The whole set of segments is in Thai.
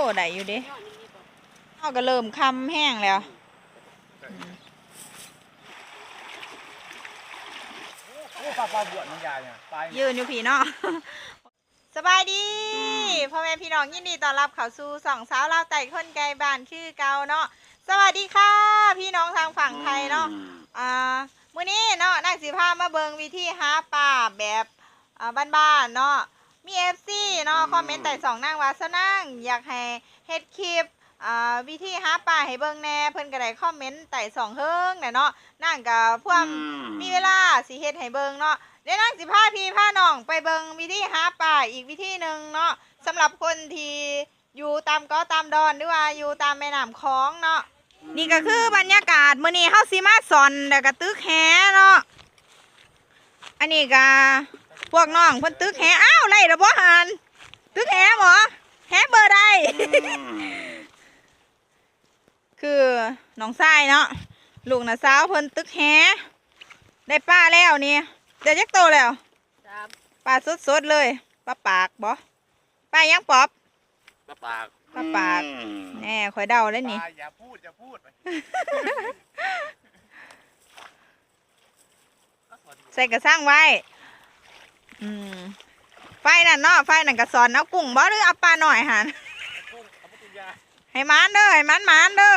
อ้ได้อยู่เดิเอาก็เริ่มคำแห้งแล้วโอ้ปลาปลาบวชมันใหญ่เนี่ยปลายืนอยู่พี่เนาะสบายดีพ่อแม่พี่น้องยินดีต้อนรับเข้าสู่สองสาวลาวไต่คนไกลบ้านชื่อเกาเนาะสวัสดีค่ะ พี่น้องทางฝั่งไทยเนาะอ่ามื้อนี้เนาะนักสิพามาเบิงวิธีหาปลาแบบอ่าบ้านๆเนาะ มี FC เนาะคอมเมนต์ใต้สองนางว่าซะนั่งอยากให้เฮ็ดคลิปอ่าวิธีหาปลาให้เบิ่งแหน่เพิ่นก็ได้คอมเมนต์ใต้สองเฮิงน่ะเนาะนั่งกับพวกมีเวลาสิเฮ็ดให้เบิงเนาะเดี๋ยวนั่งสิพาพี่พาน้องไปเบิงวิธีหาปลาอีกวิธีหนึ่งเนาะสำหรับคนที่อยู่ตามเก็ตามดอนหรือว่าอยู่ตามแม่น้ำคลองเนาะนี่ก็คือบรรยากาศมื้อนี้เฮาสิมาสอนแล้วก็ตึกแหเนาะอันนี้ก็ พวกน้องเพิ่นตึกแหอ้าวไล่ระบ่หันตึกแหหมอแหเบอร์ใดคือน้องทรายเนาะลูกน่ะสาวเพิ่นตึกแหได้ปลาแล้วนี่เดี๋ยวจักโตแล้วปลาสดๆเลยปลาปากบ่ปลายังปอบปลาปากปลาปากแน่คอยเดาได้ปนี่ลาอย่าพูดอย่าพูดไปใส่กระสังไว้ อืมไฟนั่นเนาะไฟนั่นกระสอนเอากุ้งบ่หรือเอาปลาหน่อยหันกุ้งเอาปลาตุยาให้มันเด้อให้มันมันเด้อ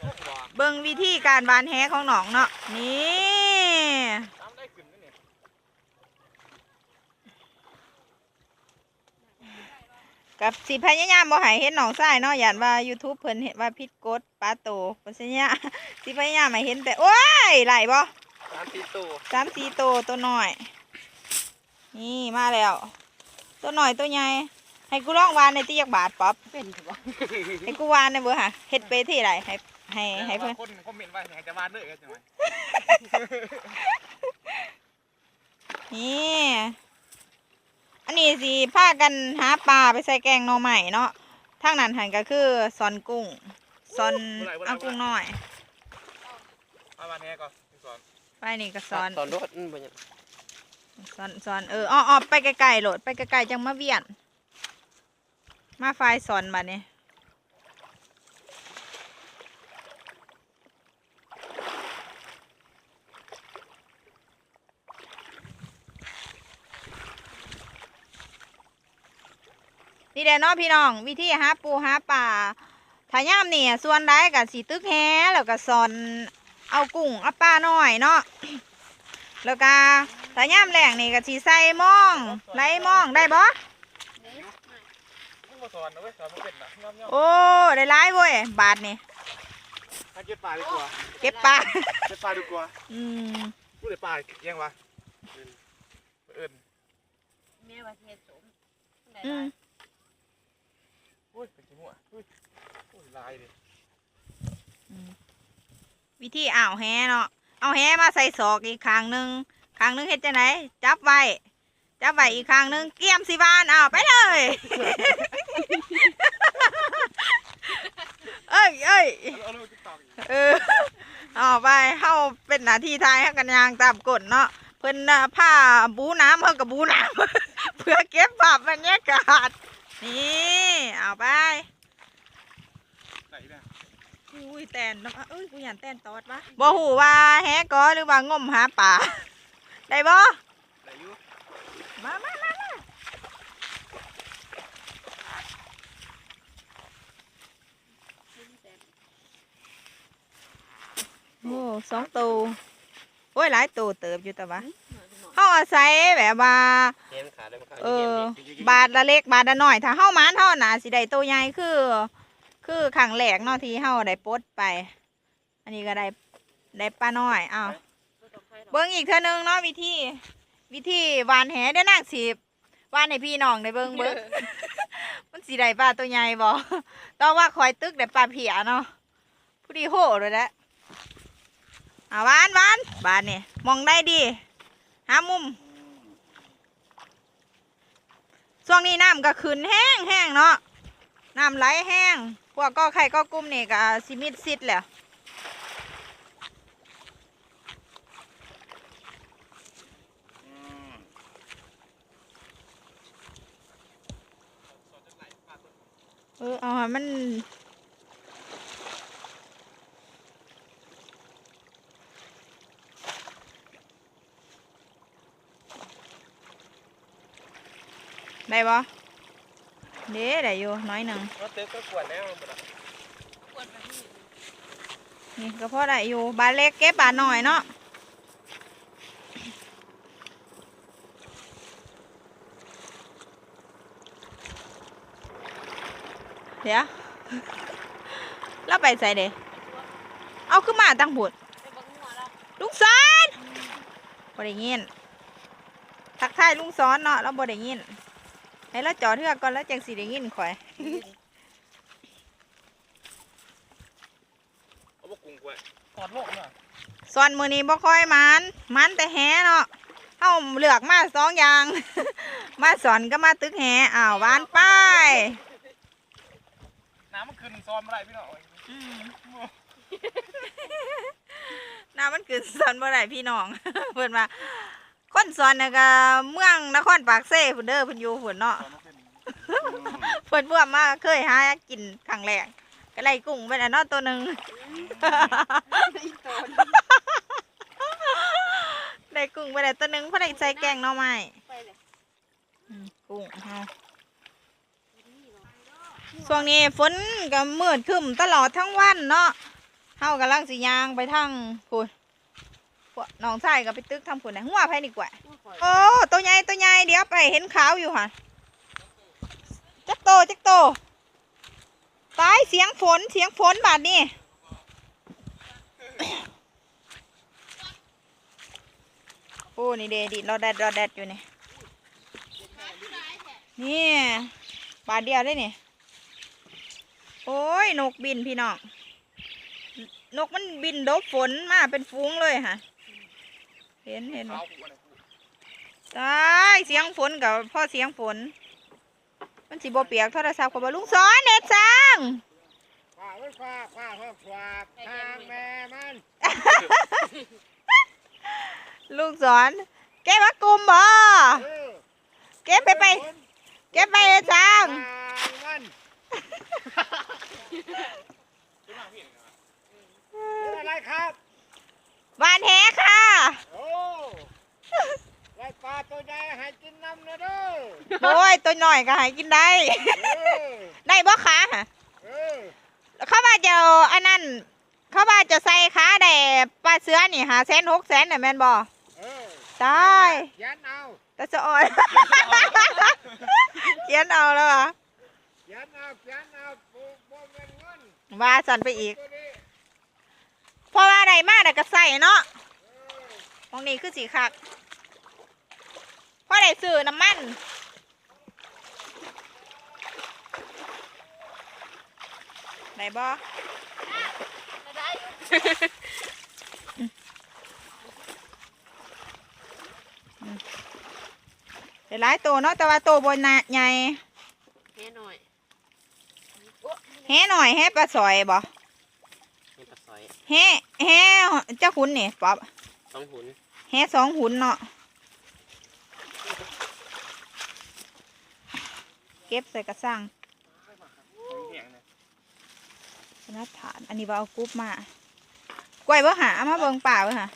โอ้โหเบิ่งวิธีการบานแหของหนองเนาะนี่น้ำได้ขึ้นไหมเนี่ยกับสิพยายามบ่ให้เห็นหนองทรายเนาะย่านว่า YouTube เพิ่นเห็นว่าผิดกฎปลาโตปัญญาสิพยายามให้เห็นแต่ โอ้ยไหลบ่น้ำตีตู้สามสี่ตัวตัวน้อย นี่มาแล้ว ตัวน้อยตัวใหญ่ให้กูลองวานในตียักบาทป๊อปเป็นถูกปะให้กูวานในเบอร์ฮะเฮ็ดไปที่ไรให้ให้ให้เพื่อนคนคอมเมนต์ว่าให้จะมาเด้อกันจังไหมนี่อันนี้สิพากันหาปลาไปใส่แกงหน่อใหม่เนาะทางนั้นหันก็คือซอนกุ้งซอนเอากุ้งน้อยมาวันนี้ก่อนพี่สอนไปนี่ก็ซอนตอนรถมันเป็นยัง ซอนซอนเอออ้ออไปไกลๆโหลดไปไกลๆจังมาเวียน มาไฟซอนบัดนี้นี่แหละเนาะพี่น้องวิธีหาปูหาป่าถ้าย่ามนี่ส่วนใดกับสีตึกแฮแล้วก็สอนเอากุ้งเอาปลาน้อยเนาะ แล้วก็ถ้าย่ามแหลงนี่ก็สีใส่หมองไล่หมองได้บ่มึงมาสอนนะเว้ยสอนมึงเป็นนะย่อมย่อมโอ้ได้หลายเว้ยบาทนี่ให้เก็บปลาดีกว่าเก็บปลาเก็บปลาดีกว่าอืมพูดเลยปลายังวะเอิญแม่ว่าเทศสมอืมอุ้ยเป็นขี้หัวอุ้ยอุ้ยลายดิวิธีอ่าวแฮเนาะ เอาแฮมาใส่ศอกอีกข้างหนึ่งข้างหนึ่งเฮ็ดจังไดจับไว้จับไว้อีกข้างหนึ่งเกี่ยมสิบานอ้าวไปเลย เอ้ยเอ้ยเอาลูกติ๊กตอเอาไปเฮาเป็นหน้าที่ทายให้กันยางตามกฎเนาะเพิ่นผ้าบูน้ำเฮากับบูน้ำเพื่อเก็บภาพบรรยากาศนี่ เอาไป อุ้ยแตนน้ำเอ้ยกูอยากแตนตอดวะบ่หูว่าแฮกอหรือว่างมหาป่าได้บ่ไหนอยูมามามามาโอ้สองตัวโอ้ยหลายตัวเติบอยู่แต่ว่าเฮาอาศัยแบบว่าเห็นขาได้มาขาเออบาทละเล็กบาทละน้อย ถ้าเฮามันเฮาน่าสิได้ตัวใหญ่คือ คือขังแหลกเนาะที่เฮาได้ปลดไป อันนี้ก็ได้ได้ปลาน้อยอ้าวเบิ่งอีกเทื่อนึงเนาะวิธี วิธีหวานแหเด้นางสิบหวานให้พี่น้องได้เบิ่งเบิ่งมันสิได้ปลาตัวใหญ่บ่ต้องว่าคอยตึกได้ปลาเพียเนาะผู้ดีโหเลยแหละอ่าวานวานบานเนี่ยมองได้ดีหามุมช่วงนี้น้ำก็ขึ้นแห้งแห้งเนาะน้ำไหลแห้ง วกก็ไข่ก็กุ้มนี่ก็สิมิดซิดแหล้วเออเอาหมันได้บ่ เด้ได้อยู่น้อยหนึ่งว่าเติมก็กวนแล้วบ่ล่ะนี่ก็พอได้อยู่บาทเล็กเก็บบาทหน่อยเนาะเดี๋ยวเราไปใส่เด้เอาขึ้นมาตั้งบุตรลุงซ้อนบ่ได้ยินทักทายลุงซ้อนเนาะเราบ่ได้ยิน ให้เราจอดเทือกก่อนแล้วจังสิได้ยินข่อยเอาบ่กุ้งกวนถอดโลกน่ะส่วนมือนี้บ่ค่อยมันมันแต่แหเนาะเฮาเลือกมาสองอย่าง มาสอนก็มาตึกแหอ้าวหวานไป้ายน้ำมันขึ้นซ้อมบ่ได้พี่น้องน้ามันคือสอนบ่ได้พี่น้องเพิ่นว่า คนสอนน่ะก็เมืองนครปากเซ่พุ่นเด้อเพิ่นอยู่พุ่นเนาะซ้อมมันขึ้นเพิ่นเพื่อมาเคยหากินครั้งแรกก็ไล่กุ้งไปแล้วเนาะตัวหนึงได้กุ้งไปแล้วตัวหนึงเพราะได้ใส่แกงหน่อไม้อืมกุ้งเฮาช่วงนี้ฝนก็มืดครึ้มตลอดทั้งวันเนาะเฮากำลังสิย่างไปทางพุ่นพ วกน้องชายก็ไปตึกทางพุ่นนะหัวไผดีกว่าโอ้ตัวใหญ่ตัวใหญ่เดี๋ยวไปเห็นขาวอยู่ค่ะจักโตจักโตตายเสียงฝนเสียงฝนบาดนี่โอ้นี่เดดิรอแดดรอแดดอยู่นี่นี่บาทเดียวได้นี่โอ้ยนกบินพี่น้องนกมันบินดบฝนมาเป็นฟุ้งเลยค่ะ เห็นเห็นบ่เอากูอะไรกูตายเสียงฝนกับพ่อเสียงฝน มันสิบ่เปียกโทรศัพท์กับลุงสอนเน็ตซังฝากไว้ฝากฝากฝากฝากทางแม่มันลุงสอนเก็บมากลุ่มบ่เออเก็บไปไปเก็บไปเน็ตซังทางมันเป็นอะไรครับบานแหค่ะ โอ้ไล่ปลาตัวใหญ่ให้กินน้ำนะเด้อโอ้ยตัวหน่อยก็ให้กินได้ เออได้บ่ขาหะเออเขาว่าจะเอาอันนั้นเขาว่าจะใส่ขาได้ปลาเสือนี่หาแสนหกแสนน่ะแม่นบ่เออตายยันเอาแต่จะอ่อน เขียนเอาแล้วอะยันเอายันเอาปูปูเงินเงินว่าสั่นไปอีก ตัวนี้เพราะว่าอะไรมากแต่ก็ใส่เนาะมองนี้คือสีคักเพราะได้ซื้อน้ำมันไหนบอเดี๋ยวหลายตัวเนาะแต่ว่าตัวบนน่ะใหญ่แค่หน่อยแห่หน่อยแห่ปลาสอยบ่นี่ปลาซอยแห่แห่เจ้าขุนนี่ป๊อบต้องหุนแห่สองหุนเนาะ เก็บใส่กระสังเหี้ยงนะสนับฐาน อันนี้ว่าเอากรุ๊ปมากล้วยเบ่หาเอามาเบิ่งป่าเบ่หา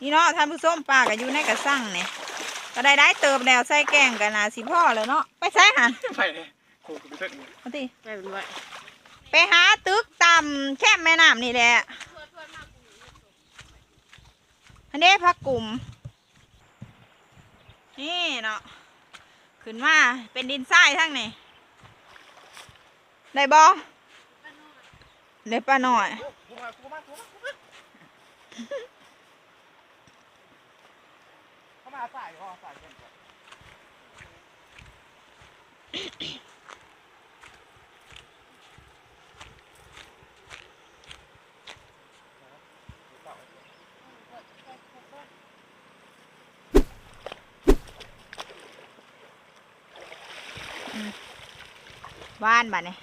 นี่เนาะท่านผู้ชมป่าก็อยู่ในกระสังเนี่ยก็ได้ได้เติมแล้วใส่แกงกันนาสิพ่อเลยเนาะไปใส่หันไปเลยโคกูไปเถอะมาติแม่เป็นไว้ไปหาตึกตำแคบแม่น้ำนี่แหละอันนี้พักกลุ่ม นี่เนาะขึ้นมาเป็นดินทรายทั้งนี่ได้บอได้ปลาหน่อยเข้ามาใส่ก็ใส่เงินก่อน บ้านบ้านนี่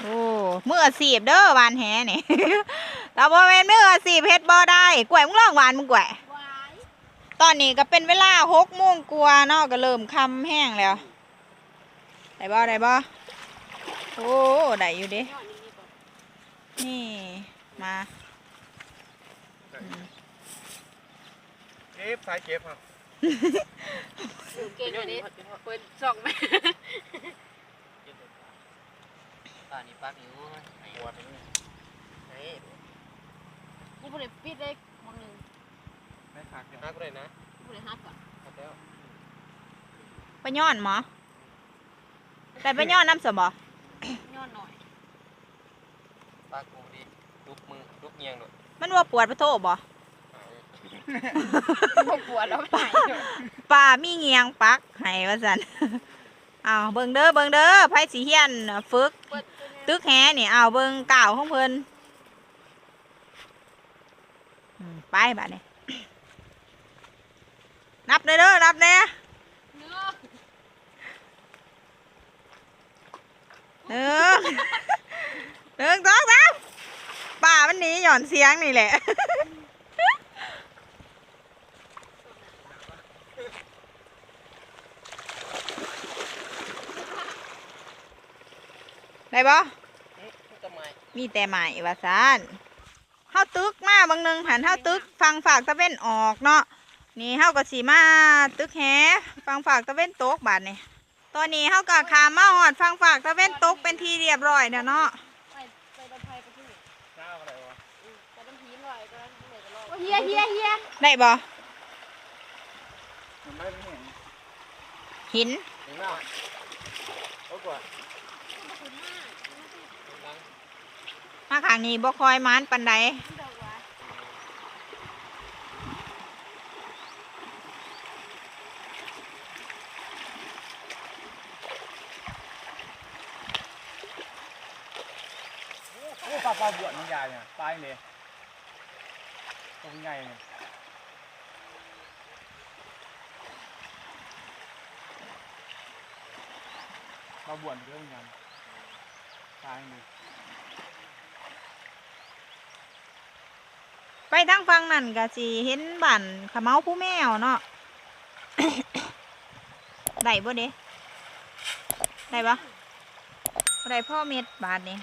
โอ้เมื่ออาชีพเด้อวานแหนี่ เราบ่แม่นมืออาชีพเฮ็ดบ่ได้กล้วยมึงลองหวานมึงกล้วยตอนนี้ก็เป็นเวลาหกโมงกว่าเนาะก็เริ่มคำแห้งแล้วได้บ่ได้บ่โอ้ได้อยู่เด้นี่มา เก็บสายเก็บครับดูเก่งเลยเปิดส่องไหมป่านนี้ปักอยู่ไหนหัวตรงนี้ไหนกูบ่ได้ปิดเลยมองหนึงไม่ขาดกันฮักเลยนะกูบ่ได้ฮักอะฮักแล้วไปย้อนหมอแต่ไปย้อนน้ำสบ่ยอดหน่อยปักกูดิลุกมือลุกเงียงหน่อยมันว่าปวดปะโทบ่ ปวดแล้วไปป่ามีเงียงปักให้ว่าซั่นเอาเบิ่งเด้อเบิ่งเด้อไผสิเฮียนฝึก ตึกแหนี่เอาเบิ่งก่าวของเพิ่นอืมไปบัดนี้นับเด้อเด้อนับแน่เนื้อหนึ่งหนึ่งสองสามป่ามันหนีหย่อนเสียงนี่แหละ ได้ปะทำไมมีแต่ใหม่ว่าซานเฮาตึกมาบางหนึงหันเฮาตึกฟังฝากตะเว้นออกเนาะนี่เฮาก็สิมาตึกแฮฟังฝากตะเว้นตกบาดนี่ตอนนี้เฮาก็ขามมาหอดฟังฝากตะเว้นตกเป็นที่เรียบร้อยแล้วเนาะไปไปบรรไทยไปที่นี่เจ้าอะไรวะไปน้ำพีหน่อยก็ได้ที่ไหนก็รอดเฮียเฮียเฮียได้บ่มันไม่ได้เห็น หิน ถึงแล้วโอ้กว่า มาข้างนี้บ่คอยมานปันใดโอ้ปลาปลาบวชมันใหญ่เนี่ยปลาเนี่ยตรงใหญ่เนี่ยปลาบวชเรื่องยังปลาเนี่ย ไปทางฟังนั่นก็สิเห็นบั่นขมเมาผู้แมวเนาะ ได้บ่เด้ได้ปะบ่ได้พ่อเม็ดบาทนี่